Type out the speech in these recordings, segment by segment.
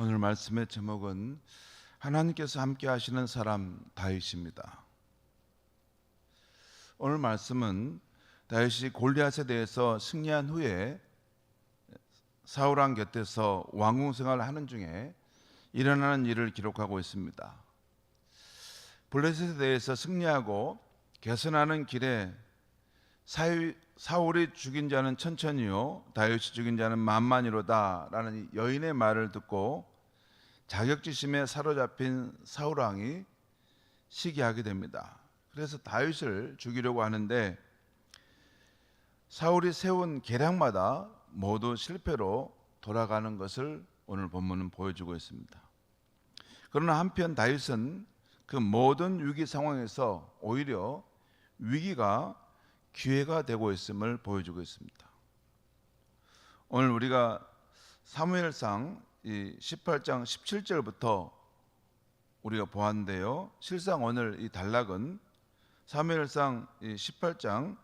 오늘 말씀의 제목은 하나님께서 함께 하시는 사람 다윗입니다. 오늘 말씀은 다윗이 골리앗에 대해서 승리한 후에 사울 왕 곁에서 왕궁 생활을 하는 중에 일어나는 일을 기록하고 있습니다. 블레셋에 대해서 승리하고 개선하는 길에 사울이 죽인 자는 천천히요 다윗이 죽인 자는 만만이로다라는 여인의 말을 듣고 자격지심에 사로잡힌 사울 왕이 시기하게 됩니다. 그래서 다윗을 죽이려고 하는데 사울이 세운 계략마다 모두 실패로 돌아가는 것을 오늘 본문은 보여주고 있습니다. 그러나 한편 다윗은 그 모든 위기 상황에서 오히려 위기가 기회가 되고 있음을 보여주고 있습니다. 오늘 우리가 사무엘상 18장 17절부터 우리가 보았는데요. 실상 오늘 이 단락은 사무엘상 18장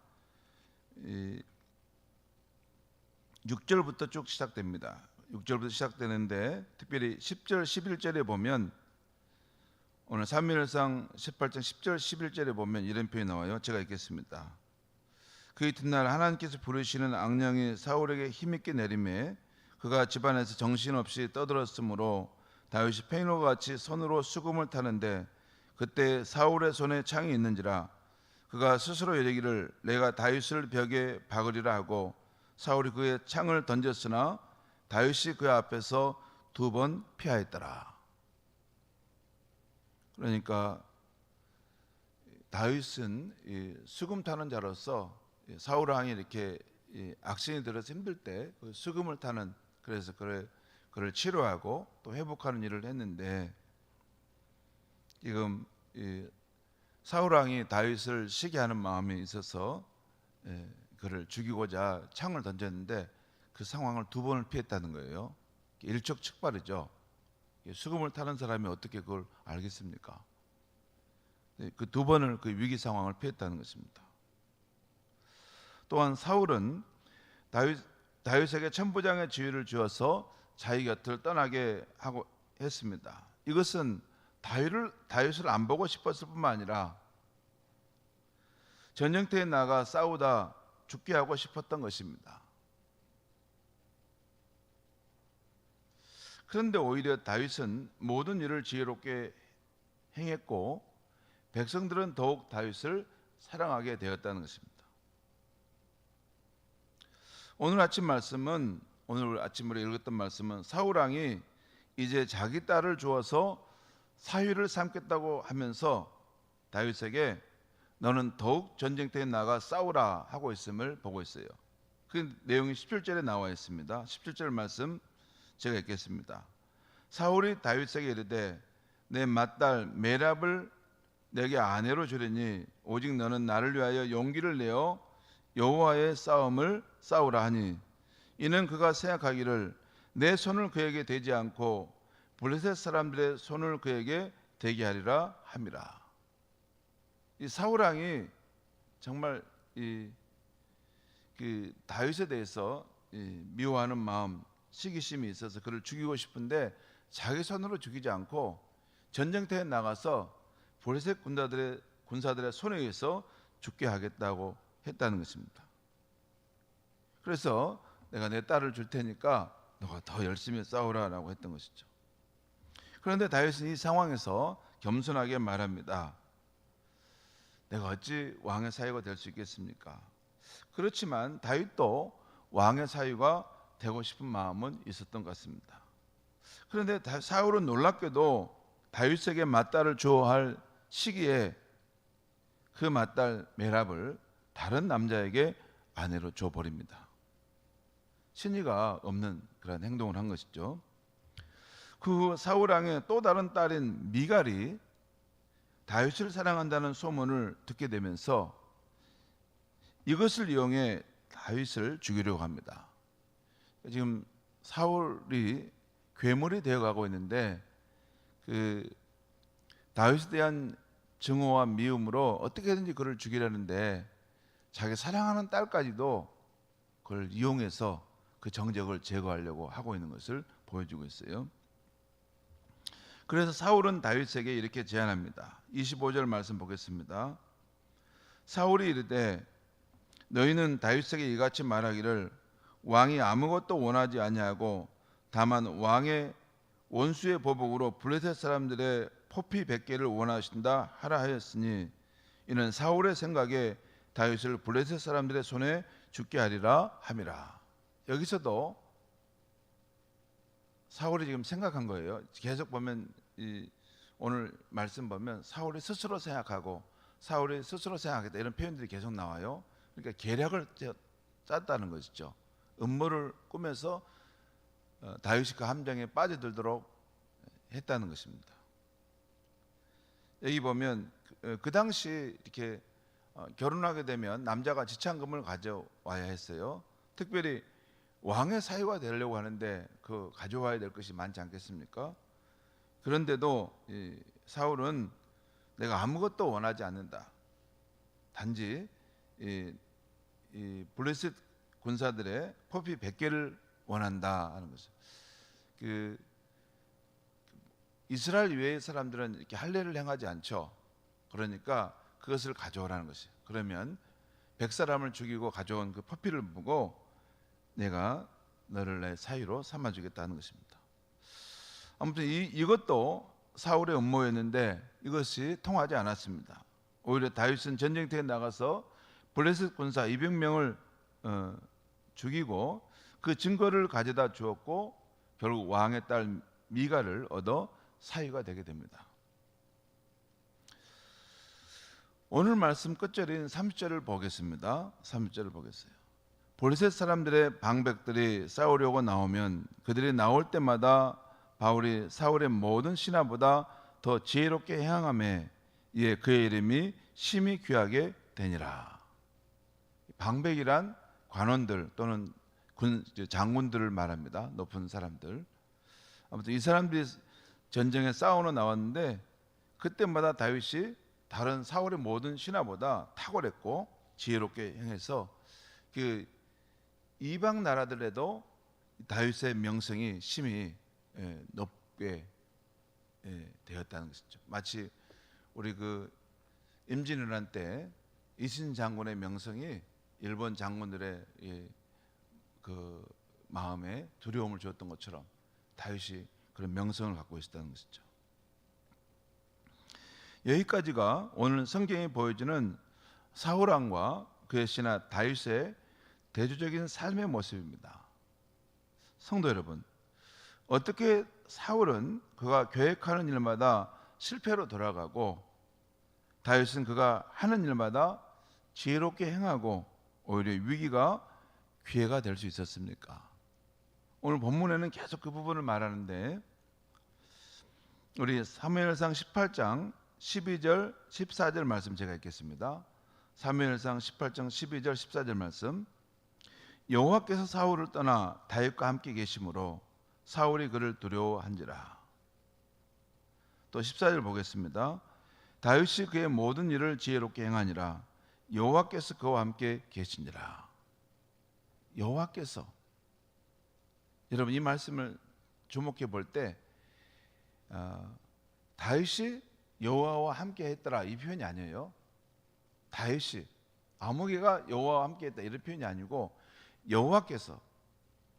6절부터 쭉 시작됩니다. 6절부터 시작되는데 특별히 10절 11절에 보면 오늘 사무엘상 18장 10절 11절에 보면 이런 표현이 나와요. 제가 읽겠습니다. 그 이튿날 하나님께서 부르시는 악령이 사울에게 힘있게 내림에 그가 집안에서 정신없이 떠들었으므로 다윗이 페인과 같이 손으로 수금을 타는데 그때 사울의 손에 창이 있는지라 그가 스스로 여기기를 내가 다윗을 벽에 박으리라 하고 사울이 그의 창을 던졌으나 다윗이 그 앞에서 두 번 피하였더라. 그러니까 다윗은 수금 타는 자로서 사울 왕이 이렇게 악신이 들어서 힘들 때그 수금을 타는 그래서 그를 그를 치료하고 또 회복하는 일을 했는데 지금 사울 왕이 다윗을 시기하는 마음이 있어서 그를 죽이고자 창을 던졌는데 그 상황을 두 번을 피했다는 거예요. 일촉즉발이죠. 수금을 타는 사람이 어떻게 그걸 알겠습니까? 그 두 번을 그 위기 상황을 피했다는 것입니다. 또한 사울은 다윗, 다윗에게 천부장의 지위를 주어서 자기 곁을 떠나게 하고 했습니다. 이것은 다윗을 다윗을 안 보고 싶었을 뿐만 아니라 전쟁터에 나가 싸우다 죽게 하고 싶었던 것입니다. 그런데 오히려 다윗은 모든 일을 지혜롭게 행했고 백성들은 더욱 다윗을 사랑하게 되었다는 것입니다. 오늘 아침 말씀은 오늘 아침으로 읽었던 말씀은 사울 왕이 이제 자기 딸을 주어서 사위를 삼겠다고 하면서 다윗에게 너는 더욱 전쟁터에 나가 싸우라 하고 있음을 보고 있어요. 그 내용이 17절에 나와 있습니다. 17절 말씀 제가 읽겠습니다. 사울이 다윗에게 이르되 내 맏딸 메랍을 내게 아내로 주려니 오직 너는 나를 위하여 용기를 내어 여호와의 싸움을 싸우라 하니 이는 그가 생각하기를 내 손을 그에게 대지 않고 블레셋 사람들의 손을 그에게 대게 하리라 함이라. 이 사울 왕이 정말 이 그 다윗에 대해서 미워하는 마음, 시기심이 있어서 그를 죽이고 싶은데 자기 손으로 죽이지 않고 전쟁터에 나가서 블레셋 군사들의 군사들의 손에 의해서 죽게 하겠다고 했다는 것입니다. 그래서 내가 내 딸을 줄 테니까 너가 더 열심히 싸우라라고 했던 것이죠. 그런데 다윗은 이 상황에서 겸손하게 말합니다. 내가 어찌 왕의 사유가 될 수 있겠습니까? 그렇지만 다윗도 왕의 사유가 되고 싶은 마음은 있었던 것 같습니다. 그런데 사울은 놀랍게도 다윗에게 맞딸을 주어할 시기에 그 맞딸 메랍을 다른 남자에게 아내로 줘 버립니다. 신의가 없는 그런 행동을 한 것이죠. 그 사울 왕의 또 다른 딸인 미갈이 다윗을 사랑한다는 소문을 듣게 되면서 이것을 이용해 다윗을 죽이려고 합니다. 지금 사울이 괴물이 되어 가고 있는데 그 다윗에 대한 증오와 미움으로 어떻게든지 그를 죽이려는데 자기 사랑하는 딸까지도 그걸 이용해서 그 정적을 제거하려고 하고 있는 것을 보여주고 있어요. 그래서 사울은 다윗에게 이렇게 제안합니다. 25절 말씀 보겠습니다. 사울이 이르되 너희는 다윗에게 이같이 말하기를 왕이 아무것도 원하지 아니하고 다만 왕의 원수의 보복으로 블레셋 사람들의 포피 100개를 원하신다 하라 하였으니 이는 사울의 생각에 다윗을 블레셋 사람들의 손에 죽게 하리라 함이라. 여기서도 사울이 지금 생각한 거예요. 계속 보면 이 오늘 말씀 보면 사울이 스스로 생각하고 사울이 스스로 생각했다 이런 표현들이 계속 나와요. 그러니까 계략을 짜- 짰다는 것이죠. 음모를 꾸며서 어, 다윗이 그 함정에 빠져들도록 했다는 것입니다. 여기 보면 그, 어, 그 당시 이렇게 어, 결혼하게 되면 남자가 지참금을 가져와야 했어요. 특별히 왕의 사유가 되려고 하는데 그 가져와야 될 것이 많지 않겠습니까? 그런데도 이 사울은 내가 아무것도 원하지 않는다. 단지 이, 이 블레셋 군사들의 포피 100개를 원한다 하는 것이죠. 그 이스라엘 외의 사람들은 이렇게 할례를 행하지 않죠. 그러니까 그것을 가져오라는 것이에요. 그러면 백 사람을 죽이고 가져온 그 포피를 보고 내가 너를 내 사유로 삼아주겠다는 것입니다. 아무튼 이, 이것도 사울의 음모였는데 이것이 통하지 않았습니다. 오히려 다윗은 전쟁터에 나가서 블레셋 군사 200명을 어, 죽이고 그 증거를 가져다 주었고 결국 왕의 딸 미가를 얻어 사유가 되게 됩니다. 오늘 말씀 끝절인 30절을 보겠습니다. 30절을 보겠어요. 볼셋 사람들의 방백들이 싸우려고 나오면 그들이 나올 때마다 바울이 사울의 모든 신하보다 더 지혜롭게 행함에 이에 그의 이름이 심히 귀하게 되니라. 방백이란 관원들 또는 군 장군들을 말합니다. 높은 사람들. 아무튼 이 사람들이 전쟁에 싸우러 나왔는데 그때마다 다윗이 다른 사울의 모든 신하보다 탁월했고 지혜롭게 행해서 그 이방 나라들에도 다윗의 명성이 심히 예, 높게 예, 되었다는 것이죠. 마치 우리 그 임진왜란 때 이신 장군의 명성이 일본 장군들의 예, 그 마음에 두려움을 주었던 것처럼 다윗이 그런 명성을 갖고 있었다는 것이죠. 여기까지가 오늘 성경이 보여주는 사울 왕과 그의 신하 다윗의 대조적인 삶의 모습입니다. 성도 여러분, 어떻게 사울은 그가 계획하는 일마다 실패로 돌아가고 다윗은 그가 하는 일마다 지혜롭게 행하고 오히려 위기가 기회가 될 수 있었습니까? 오늘 본문에는 계속 그 부분을 말하는데 우리 사무엘상 18장 12절 14절 말씀 제가 읽겠습니다. 사무엘상 18장 12절 14절 말씀 여호와께서 사울을 떠나 다윗과 함께 계심으로 사울이 그를 두려워한지라. 또 14절 보겠습니다. 다윗이 그의 모든 일을 지혜롭게 행하니라. 여호와께서 그와 함께 계시니라. 여호와께서 여러분 이 말씀을 주목해 볼때 어, 다윗이 여호와와 함께 했더라 이 표현이 아니에요. 다윗이 아무개가 여호와와 함께 했다 이런 표현이 아니고 여호와께서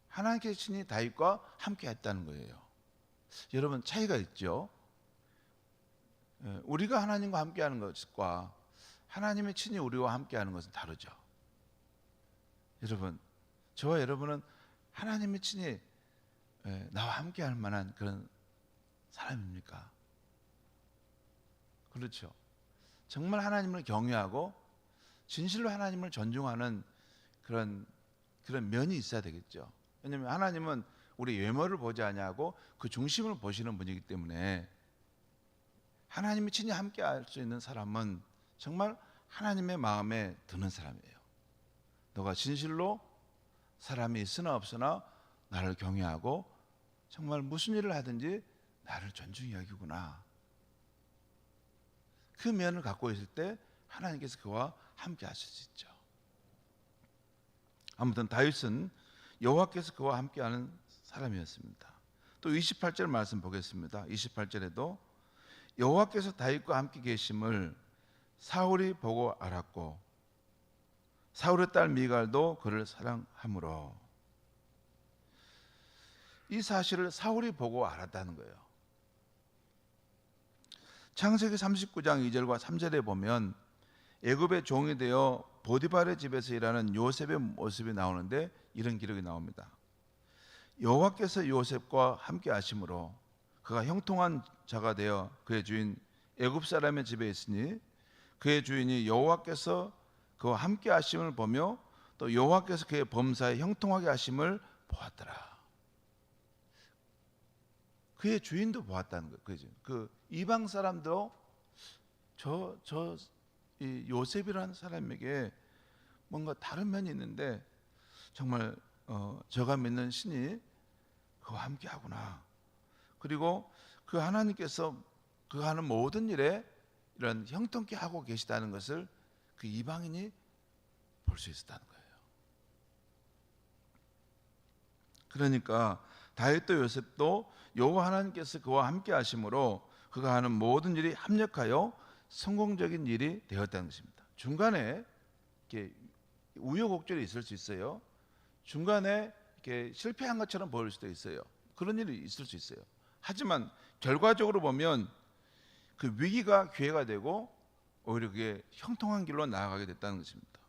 하나님께서 친히 다윗과 함께 했다는 거예요. 여러분 차이가 있죠. 예, 우리가 하나님과 함께 하는 것과 하나님의 친히 우리와 함께 하는 것은 다르죠. 여러분 저와 여러분은 하나님의 친히 예, 나와 함께 할 만한 그런 사람입니까? 그렇죠. 정말 하나님을 경외하고 진실로 하나님을 존중하는 그런 그런 면이 있어야 되겠죠. 왜냐하면 하나님은 우리 외모를 보지 아니하고 그 중심을 보시는 분이기 때문에 하나님이 친히 함께 할 수 있는 사람은 정말 하나님의 마음에 드는 사람이에요. 너가 진실로 사람이 있으나 없으나 나를 경외하고 정말 무슨 일을 하든지 나를 존중히 여기구나. 그 면을 갖고 있을 때 하나님께서 그와 함께 하실 수 있죠. 아무튼 다윗은 여호와께서 그와 함께하는 사람이었습니다. 또또 28절 말씀 보겠습니다. 28절에도 여호와께서 다윗과 함께 계심을 사울이 보고 알았고 사울의 딸 미갈도 그를 사랑하므로 이 사실을 사울이 보고 알았다는 거예요. 창세기 39장 2절과 3절에 보면 애굽의 종이 되어 보디발의 집에서 일하는 요셉의 모습이 나오는데 이런 기록이 나옵니다. 여호와께서 요셉과 함께 하심으로 그가 형통한 자가 되어 그의 주인 애굽 사람의 집에 있으니 그의 주인이 여호와께서 그와 함께 하심을 보며 또 여호와께서 그의 범사에 형통하게 하심을 보았더라. 그의 주인도 보았다는 거예요. 그 이방 사람도 저저 이 요셉이라는 사람에게 뭔가 다른 면이 있는데 정말 어, 저가 믿는 신이 그와 함께 하구나. 그리고 그 하나님께서 그 하는 모든 일에 이런 형통케 하고 계시다는 것을 그 이방인이 볼 수 있었다는 거예요. 그러니까 다윗도 요셉도 여호와 하나님께서 그와 함께 하심으로 그가 하는 모든 일이 합력하여 성공적인 일이 되었다는 것입니다. 중간에 이렇게 우여곡절이 있을 수 있어요. 중간에 이렇게 실패한 것처럼 보일 수도 있어요. 그런 일이 있을 수 있어요. 하지만 결과적으로 보면 그 위기가 기회가 되고 오히려 그게 형통한 길로 나아가게 됐다는 것입니다.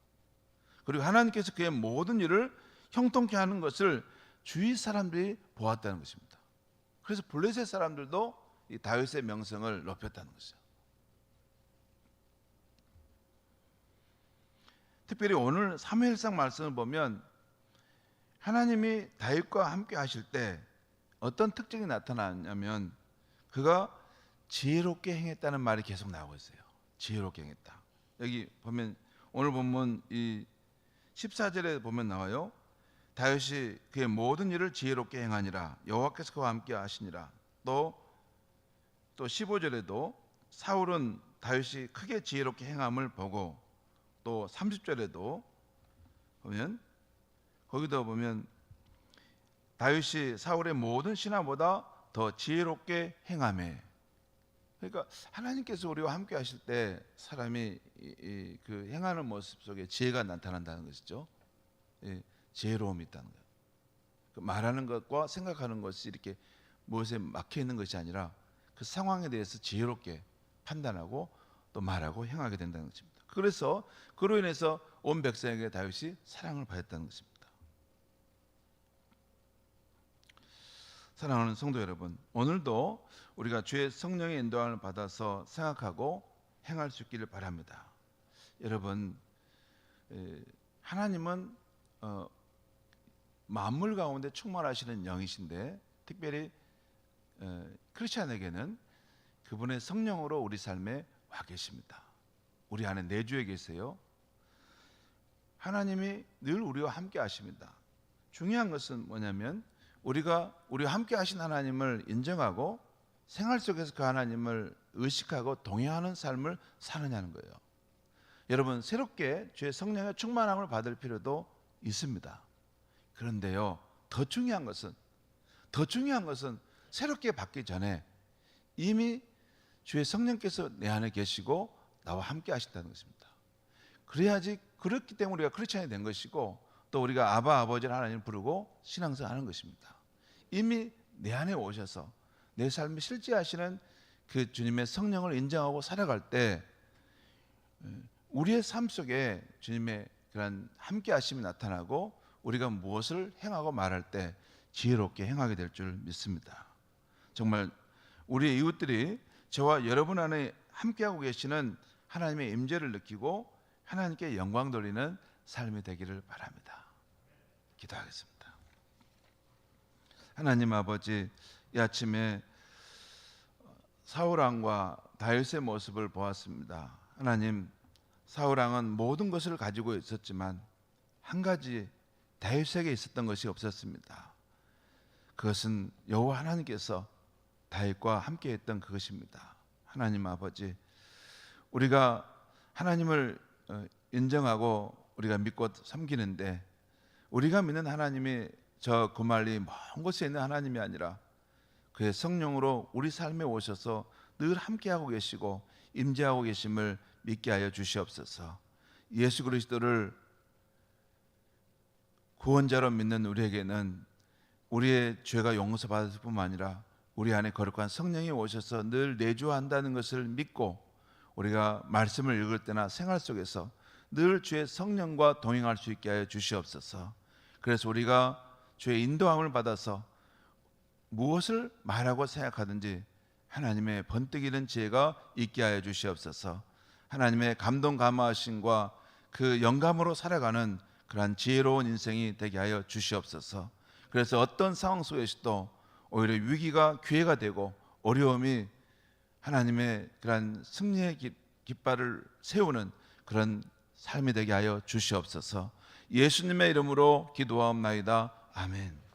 그리고 하나님께서 그의 모든 일을 형통케 하는 것을 주위 사람들이 보았다는 것입니다. 그래서 블레셋 사람들도 이 다윗의 명성을 높였다는 것이죠. 특별히 오늘 사무엘상 말씀을 보면 하나님이 다윗과 함께 하실 때 어떤 특징이 나타나냐면 그가 지혜롭게 행했다는 말이 계속 나오고 있어요. 지혜롭게 행했다. 여기 보면 오늘 본문 이 14절에 보면 나와요. 다윗이 그의 모든 일을 지혜롭게 행하니라 여호와께서 그와 함께 하시니라. 또 또 15절에도 사울은 다윗이 크게 지혜롭게 행함을 보고 또 30절에도 보면 거기다 보면 다윗이 사울의 모든 신하보다 더 지혜롭게 행함에 그러니까 하나님께서 우리와 함께 하실 때 사람이 이, 이, 그 행하는 모습 속에 지혜가 나타난다는 것이죠. 예, 지혜로움이 있다는 거예요. 그 말하는 것과 생각하는 것이 이렇게 무엇에 막혀 있는 것이 아니라 그 상황에 대해서 지혜롭게 판단하고 또 말하고 행하게 된다는 것입니다. 그래서 그로 인해서 온 백성에게 다윗이 사랑을 받았다는 것입니다. 사랑하는 성도 여러분, 오늘도 우리가 주의 성령의 인도함을 받아서 생각하고 행할 수 있기를 바랍니다. 여러분, 에, 하나님은 어, 만물 가운데 충만하시는 영이신데 특별히 에, 크리스천에게는 그분의 성령으로 우리 삶에 와 계십니다. 우리 안에 내주에 계세요. 하나님이 늘 우리와 함께 하십니다. 중요한 것은 뭐냐면 우리가 우리와 함께 하신 하나님을 인정하고 생활 속에서 그 하나님을 의식하고 동행하는 삶을 사느냐는 거예요. 여러분 새롭게 주의 성령의 충만함을 받을 필요도 있습니다. 그런데요 더 중요한 것은 더 중요한 것은 새롭게 받기 전에 이미 주의 성령께서 내 안에 계시고 나와 함께 하신다는 것입니다. 그래야지 그렇기 때문에 우리가 크리스천이 된 것이고 또 우리가 아바 아버지 하나님을 부르고 신앙생활하는 것입니다. 이미 내 안에 오셔서 내 삶을 실제하시는 그 주님의 성령을 인정하고 살아갈 때 우리의 삶 속에 주님의 그런 함께 하심이 나타나고 우리가 무엇을 행하고 말할 때 지혜롭게 행하게 될 줄 믿습니다. 정말 우리의 이웃들이 저와 여러분 안에 함께하고 계시는 하나님의 임재를 느끼고 하나님께 영광 돌리는 삶이 되기를 바랍니다. 기도하겠습니다. 하나님 아버지 이 아침에 사울 왕과 다윗의 모습을 보았습니다. 하나님 사울 왕은 모든 것을 가지고 있었지만 한 가지 다윗에게 있었던 것이 없었습니다. 그것은 여호와 하나님께서 다윗과 함께 했던 그것입니다. 하나님 아버지 우리가 하나님을 어, 인정하고 우리가 믿고 섬기는데 우리가 믿는 하나님이 저 구말리 먼 곳에 있는 하나님이 아니라 그의 성령으로 우리 삶에 오셔서 늘 함께하고 계시고 임재하고 계심을 믿게 하여 주시옵소서. 예수 그리스도를 구원자로 믿는 우리에게는 우리의 죄가 용서받을 뿐만 아니라 우리 안에 거룩한 성령이 오셔서 늘 내주한다는 것을 믿고 우리가 말씀을 읽을 때나 생활 속에서 늘 주의 성령과 동행할 수 있게 하여 주시옵소서. 그래서 우리가 주의 인도함을 받아서 무엇을 말하고 생각하든지 하나님의 번뜩이는 지혜가 있게 하여 주시옵소서. 하나님의 감동 감화하심과 그 영감으로 살아가는 그러한 지혜로운 인생이 되게 하여 주시옵소서. 그래서 어떤 상황 속에서도 오히려 위기가 기회가 되고 어려움이 하나님의 그러한 승리의 깃- 깃발을 세우는 그런 삶이 되게 하여 주시옵소서. 예수님의 이름으로 기도하옵나이다. 아멘.